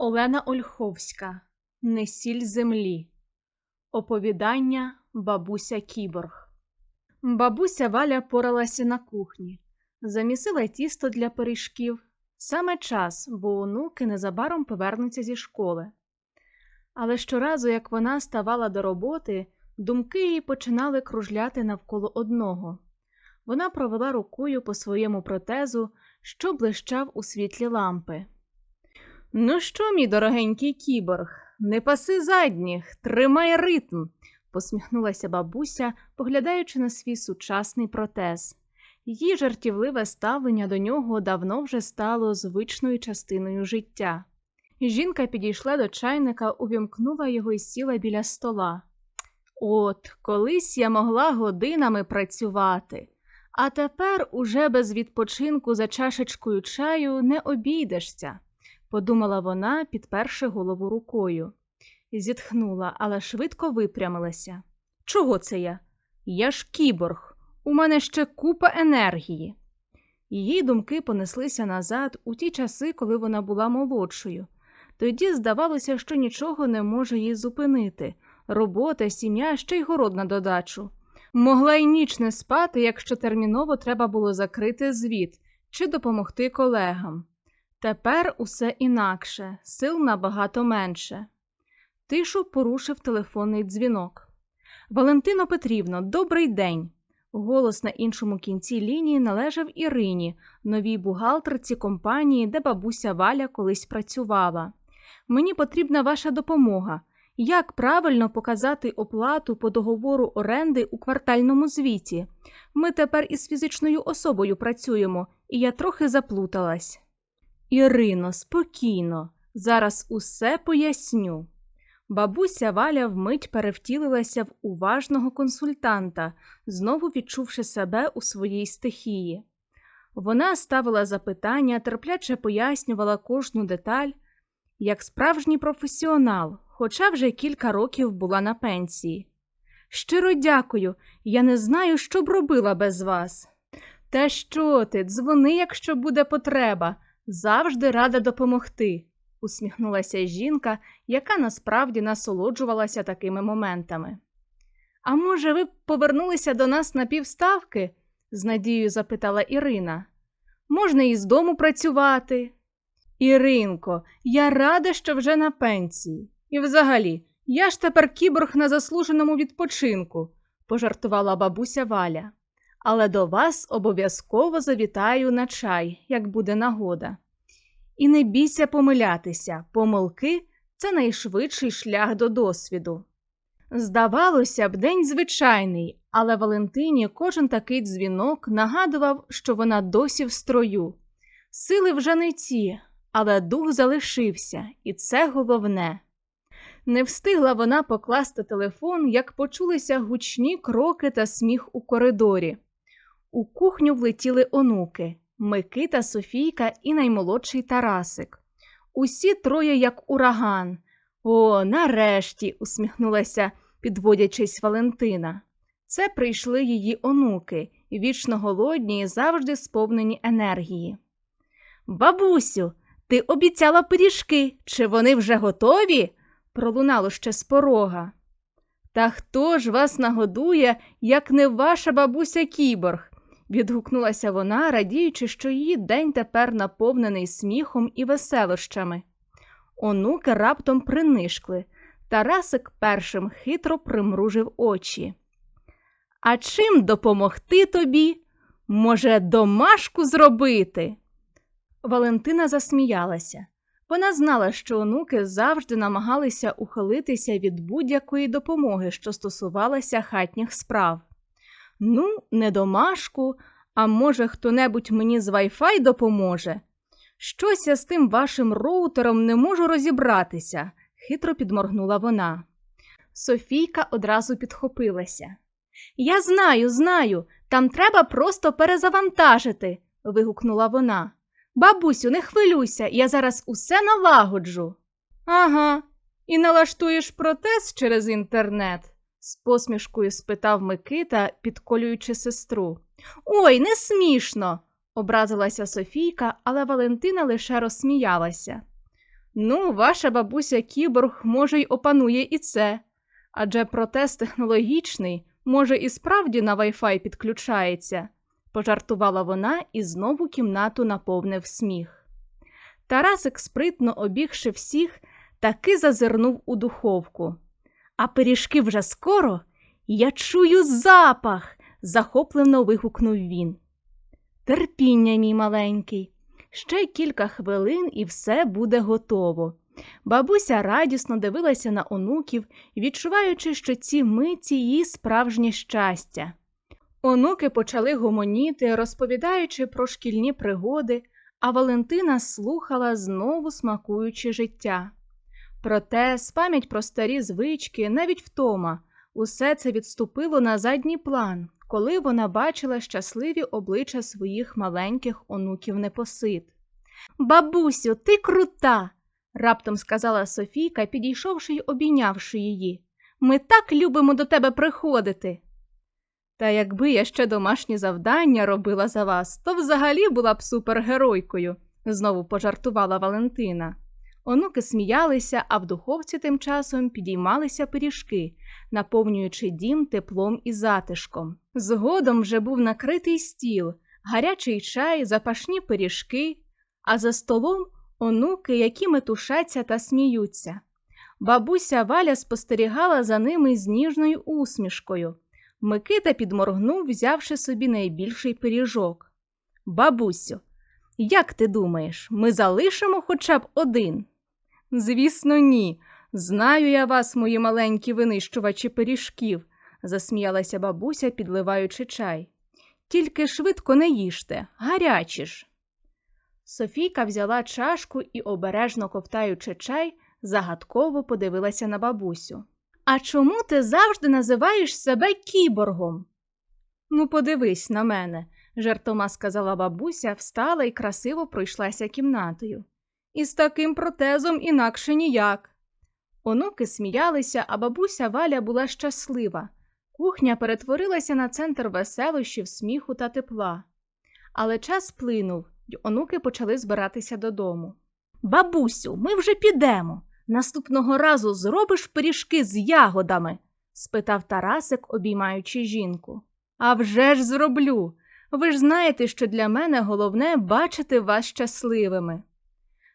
Олена Ольховська Не сіль землі. Оповідання Бабуся Кіборг. Бабуся Валя поралася на кухні, замісила тісто для пиріжків. Саме час, бо онуки незабаром повернуться зі школи. Але щоразу, як вона ставала до роботи, думки її починали кружляти навколо одного. Вона провела рукою по своєму протезу, що блищав у світлі лампи. Ну що, мій дорогенький кіборг, не паси задніх, тримай ритм, посміхнулася бабуся, поглядаючи на свій сучасний протез. Її жартівливе ставлення до нього давно вже стало звичною частиною життя. Жінка підійшла до чайника, увімкнула його і сіла біля стола. От, колись я могла годинами працювати, а тепер уже без відпочинку за чашечкою чаю не обійдешся подумала вона, підперши голову рукою. Зітхнула, але швидко випрямилася. Чого це я? Я ж кіборг, у мене ще купа енергії. Її думки понеслися назад у ті часи, коли вона була молодшою. Тоді здавалося, що нічого не може її зупинити робота, сім'я, ще й город на додачу. Могла й ніч не спати, якщо терміново треба було закрити звіт чи допомогти колегам. Тепер усе інакше, сил набагато менше. Тишу порушив телефонний дзвінок. Валентино Петрівно, добрий день. Голос на іншому кінці лінії належав Ірині, новій бухгалтерці компанії, де бабуся Валя колись працювала. Мені потрібна ваша допомога. Як правильно показати оплату по договору оренди у квартальному звіті? Ми тепер із фізичною особою працюємо, і я трохи заплуталась. Ірино, спокійно, зараз усе поясню. Бабуся Валя вмить перевтілилася в уважного консультанта, знову відчувши себе у своїй стихії. Вона ставила запитання, терпляче пояснювала кожну деталь, як справжній професіонал, хоча вже кілька років була на пенсії. Щиро дякую, я не знаю, що б робила без вас. Та що ти, дзвони, якщо буде потреба. Завжди рада допомогти, усміхнулася жінка, яка насправді насолоджувалася такими моментами. А може, ви повернулися до нас на півставки? з надією запитала Ірина. Можна і з дому працювати. Іринко, я рада, що вже на пенсії. І взагалі, я ж тепер кіборг на заслуженому відпочинку, пожартувала бабуся Валя але до вас обов'язково завітаю на чай, як буде нагода. І не бійся помилятися, помилки це найшвидший шлях до досвіду. Здавалося б, день звичайний, але Валентині кожен такий дзвінок нагадував, що вона досі в строю. Сили вже не ті, але дух залишився, і це головне. Не встигла вона покласти телефон, як почулися гучні кроки та сміх у коридорі. У кухню влетіли онуки Микита, Софійка і наймолодший Тарасик. Усі троє, як ураган. О, нарешті, усміхнулася, підводячись Валентина. Це прийшли її онуки, вічно голодні і завжди сповнені енергії. Бабусю, ти обіцяла пиріжки, чи вони вже готові? пролунало ще з порога. Та хто ж вас нагодує, як не ваша бабуся кіборг? Відгукнулася вона, радіючи, що її день тепер наповнений сміхом і веселощами. Онуки раптом принишкли. Тарасик першим хитро примружив очі. А чим допомогти тобі? Може, домашку зробити? Валентина засміялася. Вона знала, що онуки завжди намагалися ухилитися від будь-якої допомоги, що стосувалася хатніх справ. Ну, не домашку, а може, хто-небудь мені з Wi-Fi допоможе? Щось я з тим вашим роутером не можу розібратися, хитро підморгнула вона. Софійка одразу підхопилася. Я знаю, знаю, там треба просто перезавантажити, вигукнула вона. Бабусю, не хвилюйся, я зараз усе налагоджу. Ага, і налаштуєш протез через інтернет з посмішкою спитав Микита, підколюючи сестру. Ой, не смішно, образилася Софійка, але Валентина лише розсміялася. Ну, ваша бабуся кіборг, може, й опанує і це. Адже протест технологічний, може, і справді на Wi-Fi підключається, пожартувала вона і знову кімнату наповнив сміх. Тарасик, спритно обігши всіх, таки зазирнув у духовку. А пиріжки вже скоро? Я чую запах, захоплено вигукнув він. Терпіння, мій маленький, ще кілька хвилин і все буде готово. Бабуся радісно дивилася на онуків, відчуваючи, що ці миті її справжнє щастя. Онуки почали гомоніти, розповідаючи про шкільні пригоди, а Валентина слухала, знову смакуючи життя. Проте пам'ять про старі звички, навіть втома, усе це відступило на задній план, коли вона бачила щасливі обличчя своїх маленьких онуків непосид. Бабусю, ти крута! раптом сказала Софійка, підійшовши й обійнявши її. Ми так любимо до тебе приходити. Та якби я ще домашні завдання робила за вас, то взагалі була б супергеройкою, знову пожартувала Валентина. Онуки сміялися, а в духовці тим часом підіймалися пиріжки, наповнюючи дім теплом і затишком. Згодом вже був накритий стіл, гарячий чай, запашні пиріжки, а за столом онуки, які метушаться та сміються. Бабуся Валя спостерігала за ними з ніжною усмішкою. Микита підморгнув, взявши собі найбільший пиріжок. Бабусю, як ти думаєш, ми залишимо хоча б один? Звісно, ні. Знаю я вас, мої маленькі винищувачі пиріжків, засміялася бабуся, підливаючи чай. Тільки швидко не їжте, гарячі ж. Софійка взяла чашку і, обережно ковтаючи чай, загадково подивилася на бабусю. А чому ти завжди називаєш себе кіборгом? Ну, подивись на мене, жартома сказала бабуся, встала і красиво пройшлася кімнатою. Із таким протезом інакше ніяк. Онуки сміялися, а бабуся Валя була щаслива. Кухня перетворилася на центр веселощів, сміху та тепла. Але час плинув, й онуки почали збиратися додому. Бабусю, ми вже підемо. Наступного разу зробиш пиріжки з ягодами? спитав Тарасик, обіймаючи жінку. «А вже ж зроблю. Ви ж знаєте, що для мене головне бачити вас щасливими.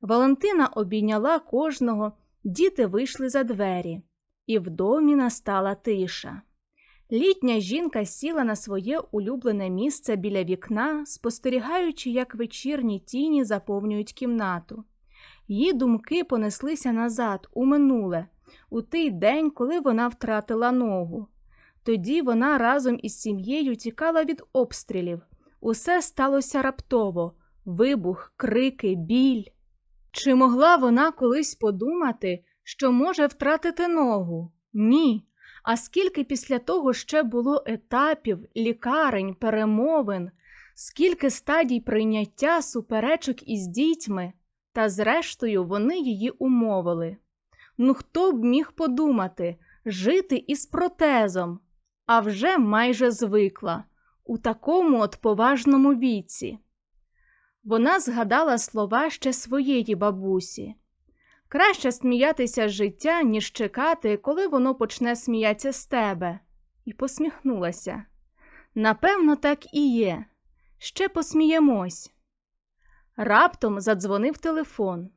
Валентина обійняла кожного, діти вийшли за двері, і в домі настала тиша. Літня жінка сіла на своє улюблене місце біля вікна, спостерігаючи, як вечірні тіні заповнюють кімнату. Її думки понеслися назад, у минуле, у той день, коли вона втратила ногу. Тоді вона разом із сім'єю тікала від обстрілів. Усе сталося раптово вибух, крики, біль. Чи могла вона колись подумати, що може втратити ногу? Ні. А скільки після того ще було етапів, лікарень, перемовин, скільки стадій прийняття суперечок із дітьми, та зрештою вони її умовили. Ну хто б міг подумати жити із протезом, а вже майже звикла, у такому от поважному віці. Вона згадала слова ще своєї бабусі. Краще сміятися з життя, ніж чекати, коли воно почне сміятися з тебе, і посміхнулася. Напевно, так і є. Ще посміємось. Раптом задзвонив телефон.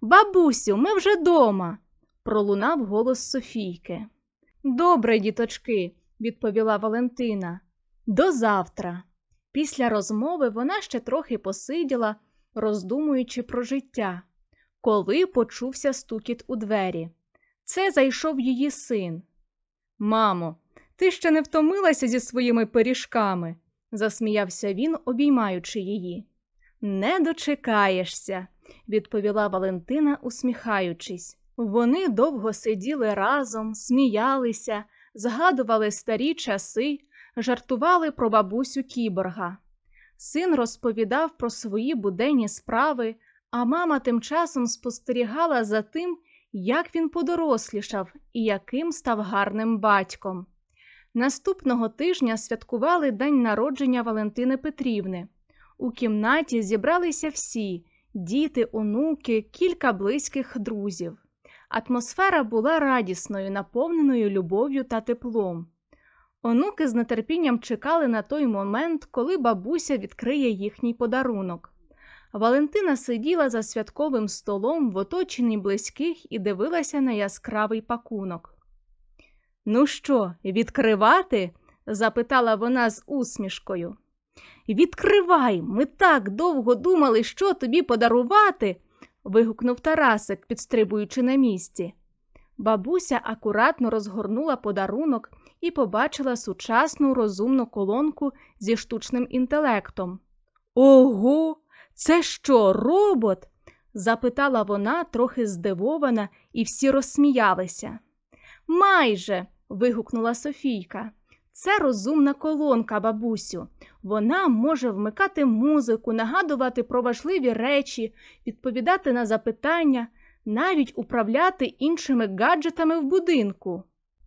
Бабусю, ми вже дома, пролунав голос Софійки. Добре, діточки, відповіла Валентина. До завтра. Після розмови вона ще трохи посиділа, роздумуючи про життя, коли почувся стукіт у двері. Це зайшов її син. Мамо, ти ще не втомилася зі своїми пиріжками, засміявся він, обіймаючи її. Не дочекаєшся, відповіла Валентина, усміхаючись. Вони довго сиділи разом, сміялися, згадували старі часи, жартували про бабусю кіборга. Син розповідав про свої буденні справи, а мама тим часом спостерігала за тим, як він подорослішав і яким став гарним батьком. Наступного тижня святкували день народження Валентини Петрівни. У кімнаті зібралися всі діти, онуки, кілька близьких друзів. Атмосфера була радісною, наповненою любов'ю та теплом. Онуки з нетерпінням чекали на той момент, коли бабуся відкриє їхній подарунок. Валентина сиділа за святковим столом в оточенні близьких і дивилася на яскравий пакунок. Ну що, відкривати? запитала вона з усмішкою. Відкривай, ми так довго думали, що тобі подарувати. вигукнув Тарасик, підстрибуючи на місці. Бабуся акуратно розгорнула подарунок і побачила сучасну розумну колонку зі штучним інтелектом. Ого, це що, робот? запитала вона, трохи здивована, і всі розсміялися. Майже. вигукнула Софійка. Це розумна колонка, бабусю. Вона може вмикати музику, нагадувати про важливі речі, відповідати на запитання, навіть управляти іншими гаджетами в будинку.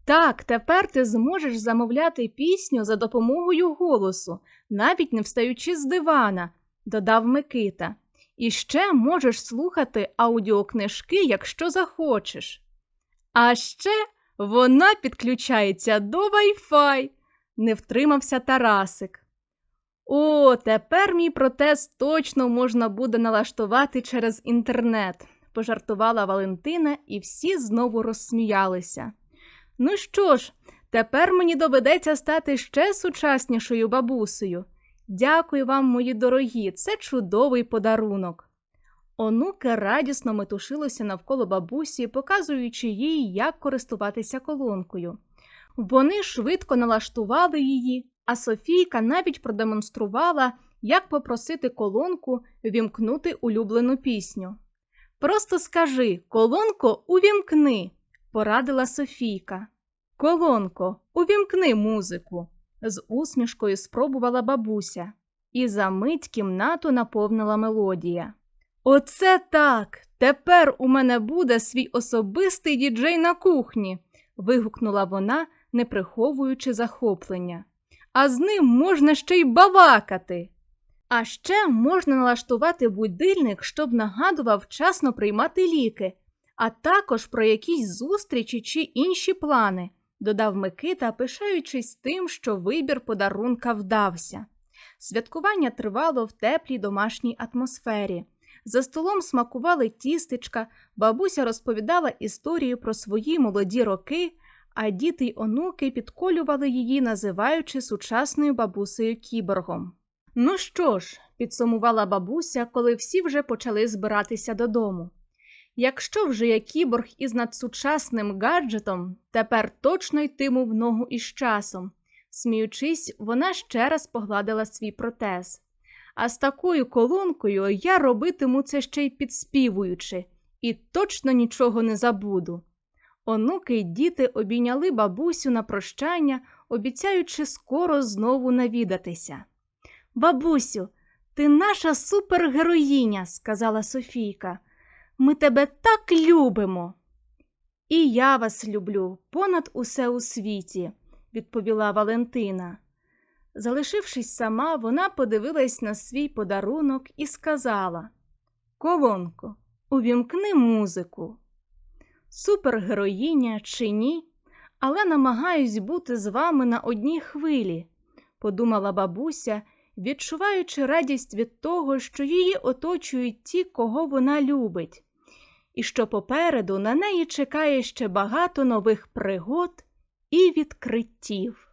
Так, тепер ти зможеш замовляти пісню за допомогою голосу, навіть не встаючи з дивана, додав Микита. І ще можеш слухати аудіокнижки, якщо захочеш. А ще вона підключається до Wi-Fi, не втримався Тарасик. О, тепер мій протез точно можна буде налаштувати через інтернет, пожартувала Валентина, і всі знову розсміялися. Ну що ж, тепер мені доведеться стати ще сучаснішою бабусею. Дякую вам, мої дорогі, це чудовий подарунок. Онуки радісно метушилися навколо бабусі, показуючи їй, як користуватися колонкою. Вони швидко налаштували її, а Софійка навіть продемонструвала, як попросити колонку вімкнути улюблену пісню. Просто скажи колонко, увімкни, порадила Софійка. Колонко, увімкни музику, з усмішкою спробувала бабуся, і за мить кімнату наповнила мелодія. Оце так! Тепер у мене буде свій особистий діджей на кухні. вигукнула вона, не приховуючи захоплення. А з ним можна ще й балакати. А ще можна налаштувати будильник, щоб нагадував вчасно приймати ліки, а також про якісь зустрічі чи інші плани, додав Микита, пишаючись тим, що вибір подарунка вдався. Святкування тривало в теплій домашній атмосфері. За столом смакували тістечка, бабуся розповідала історію про свої молоді роки, а діти й онуки підколювали її, називаючи сучасною бабусею кіборгом. Ну що ж, підсумувала бабуся, коли всі вже почали збиратися додому. Якщо вже є кіборг із надсучасним гаджетом, тепер точно йтиму в ногу із часом. Сміючись, вона ще раз погладила свій протез. А з такою колонкою я робитиму це ще й підспівуючи, і точно нічого не забуду. Онуки й діти обійняли бабусю на прощання, обіцяючи скоро знову навідатися. Бабусю, ти наша супергероїня, сказала Софійка. Ми тебе так любимо. І я вас люблю понад усе у світі, відповіла Валентина. Залишившись сама, вона подивилась на свій подарунок і сказала Колонко, увімкни музику. Супергероїня чи ні, але намагаюсь бути з вами на одній хвилі, подумала бабуся, відчуваючи радість від того, що її оточують ті, кого вона любить, і що попереду на неї чекає ще багато нових пригод і відкриттів.